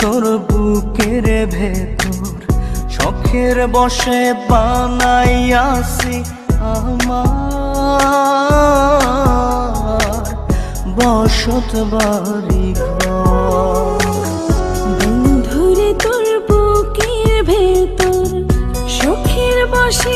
তোর বুকের ভেতর শখের বসে বানাইয়াছি আমার। বসত বাড়ি বন্ধুরে তোর বুকের ভেতর শখের বসে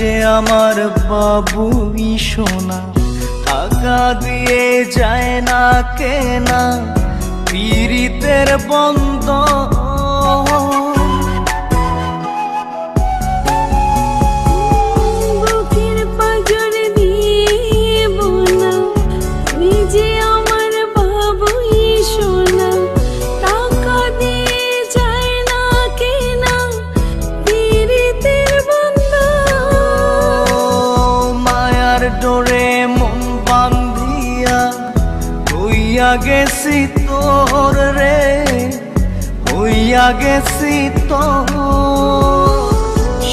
যে আমার বাবু সোনা টাকা দিয়ে যায় না কেনা পীড়িতের বন্ধ ডোরে মন বান্ধিয়া হইয়া গেছি তোর রে হইয়া গেছি তোর।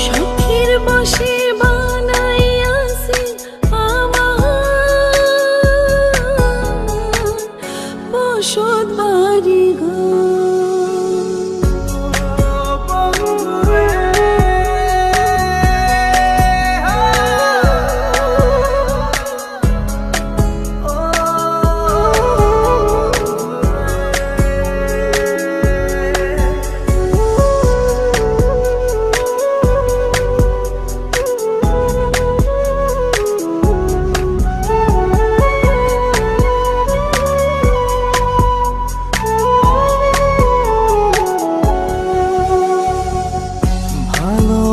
সুখের বসে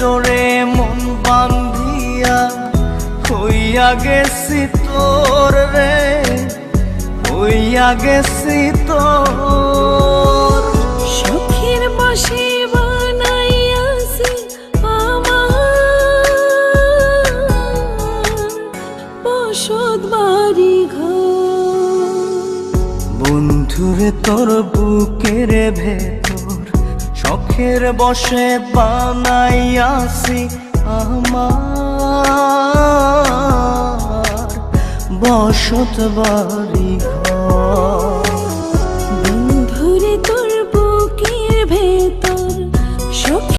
ডোরে মন বান্ধিয়া হইয়া গেছি তোর রে হইয়া গেছি তোর। সুখের বসে বানাইয়াছি আমার বসত বাড়ি ঘর। বন্ধুরে তোর বুকের ভেতর শখের বসে বানাইয়াছি আমার বসত বাড়ি ঘর